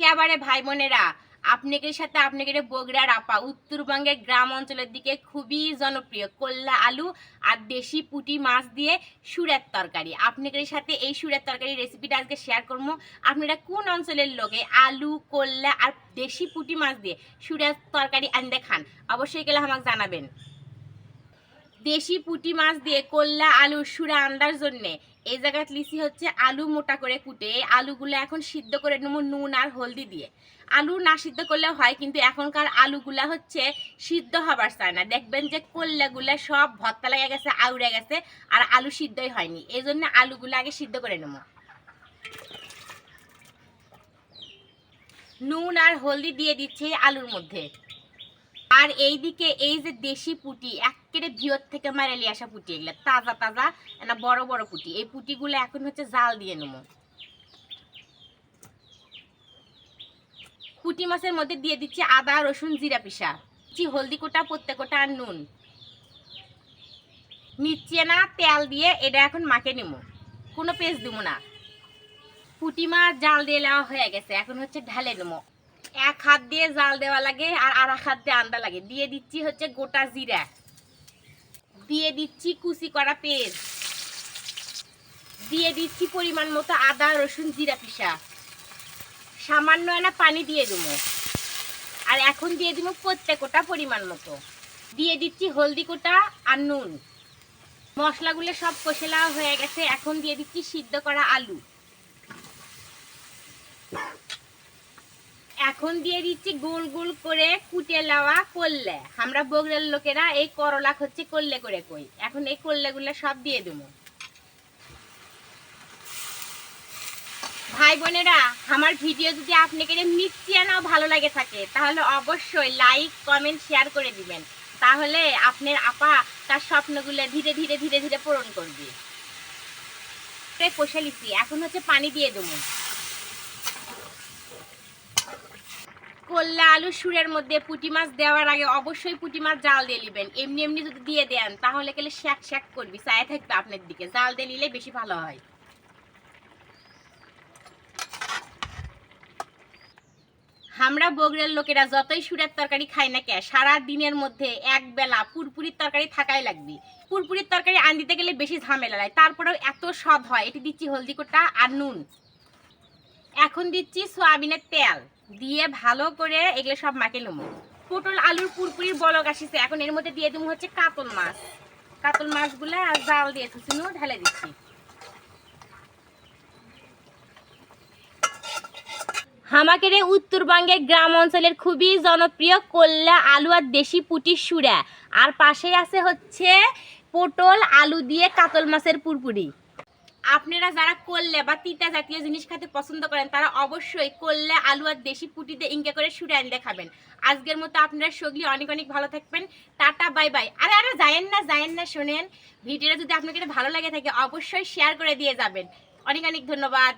একেবারে ভাই বোনেরা আপনাদের সাথে আপনাদের বগুড়ার আপা উত্তরবঙ্গের গ্রাম অঞ্চলের দিকে খুবই জনপ্রিয় কল্লা আলু আর দেশি পুঁটি মাছ দিয়ে সুরের তরকারি। আপনাদের সাথে এই সুরের তরকারি রেসিপিটা আজকে শেয়ার করব। আপনারা কোন অঞ্চলের লোকে আলু, কল্লা আর দেশি পুঁটি মাছ দিয়ে সুরের তরকারি আনতে খান, অবশ্যই গেলে আমাকে জানাবেন। দেশি পুঁটি মাছ দিয়ে কল্লা, আলু, সুরা আন্দার জন্যে এই জায়গায় লিচি হচ্ছে আলু মোটা করে কুটে। আলুগুলো এখন সিদ্ধ করে নেব নুন আর হলদি দিয়ে। আলু না সিদ্ধ করলে হয়, কিন্তু এখনকার আলুগুলা হচ্ছে সিদ্ধ হবার চায় না। দেখবেন যে কল্লাগুলা সব ভত্তা লেগে গেছে, আউড়ে গেছে, আর আলু সিদ্ধই হয়নি। এই জন্য আলুগুলো আগে সিদ্ধ করে নেব। নুন আর হলদি দিয়ে দিচ্ছে আলুর মধ্যে। আর এইদিকে এই যে দেশি পুটি একেবারে ভিয়র থেকে মারালি আসা পুটি এগুলো, তাজা তাজা না বড় বড় পুটি। এই পুটিগুলো এখন হচ্ছে জাল দিয়ে নেব পুটি মাছের মধ্যে দিয়ে দিচ্ছি আদা, রসুন, জিরা পিসা। দিচ্ছি হলদি কোটা প্রত্যেকটা আর নুন। নিচ্ছে না, তেল দিয়ে এটা এখন মাকে নেব কোনো পেস্ট দিব না। পুটি মাছ জাল দিয়ে নেওয়া হয়ে গেছে, এখন হচ্ছে ঢালে নেব এক হাত দিয়ে জাল দেওয়া লাগে আর আর এক হাত দিয়ে আন্দা লাগে। দিয়ে দিচ্ছি হচ্ছে গোটা জিরা। দিয়ে দিচ্ছি কুচি করা পেঁয়াজ। দিয়ে দিচ্ছি পরিমাণ মতো আদা, রসুন, জিরা পিসা। সামান্য এনা পানি দিয়ে দেবো। আর এখন দিয়ে দিবো প্রত্যেক ওটা পরিমাণ মতো। দিয়ে দিচ্ছি হলদি কোটা আর নুন। মশলাগুলো সব কষেলা হয়ে গেছে। এখন দিয়ে দিচ্ছি সিদ্ধ করা আলু। এখন দিয়ে দিচ্ছি গোল গোল করে কুটে লাওয়া করলে। আমরা বগুড়ার লোকেরা এই করলা হচ্ছে করলে করে কই। এখন এই করলেগুলো সব দিয়ে দেবো। ভাই বোনেরা, আমার ভিডিও যদি আপনাকে মিষ্টি আনাও ভালো লাগে থাকে, তাহলে অবশ্যই লাইক কমেন্ট শেয়ার করে দিবেন। তাহলে আপনার আপা তার স্বপ্নগুলো ধীরে ধীরে ধীরে ধীরে পূরণ করবে। কষে লিছি এখন হচ্ছে পানি দিয়ে দেবো। করলা আলু সুরের মধ্যে পুঁটি মাছ দেওয়ার আগে অবশ্যই পুঁটি মাছ জাল দিয়ে নেবেন। এমনি এমনি যদি দিয়ে দেন, তাহলে গেলে শ্যাক শ্যাক করবি চায়ে থাকবে আপনার দিকে। জাল দিয়ে নিলে বেশি ভালো হয়। আমরা বগুড়ার লোকেরা যতই সুরের তরকারি খাই না কে সারা দিনের মধ্যে এক বেলা পুরপুরির তরকারি থাকাই লাগবে। পুরপুরির তরকারি আন দিতে গেলে বেশি ঝামেলা হয় তারপরেও এত স্বাদ হয়, এটি দিচ্ছি হলদি কোটা আর নুন। এখন দিচ্ছি সয়াবিনের তেল। দিয়ে ভালো করে এগুলো সব মাকে নেব। পটল, আলুর পুরপুরির বলক আসিছে। এখন এর মধ্যে দিয়ে দেবো হচ্ছে কাতল মাছ। কাতল মাছগুলো আর জাল দিয়ে থুসিনু ঢেলে দিচ্ছি। হামাকের উত্তরবঙ্গের গ্রাম অঞ্চলের খুবই জনপ্রিয় কল্লা, আলু আর দেশি পুটির সুরা আর পাশে আছে হচ্ছে পটল, আলু দিয়ে কাতল মাছের পুরপুরি। আপনারা যারা করলে বা তিতা জাতীয় জিনিস খেতে পছন্দ করেন, তারা অবশ্যই করলে আলু আর দেশি পুটিতে ইঙ্কে করে সুরে আনলে খাবেন। আজকের মতো আপনারা সগলি অনেক অনেক ভালো থাকবেন। Tata, bye bye. আরে আরে, যায়েন না যায়েন না, শোনেন। ভিডিওটা যদি আপনাকে ভালো লাগে থাকে, অবশ্যই শেয়ার করে দিয়ে যাবেন। অনেক অনেক ধন্যবাদ।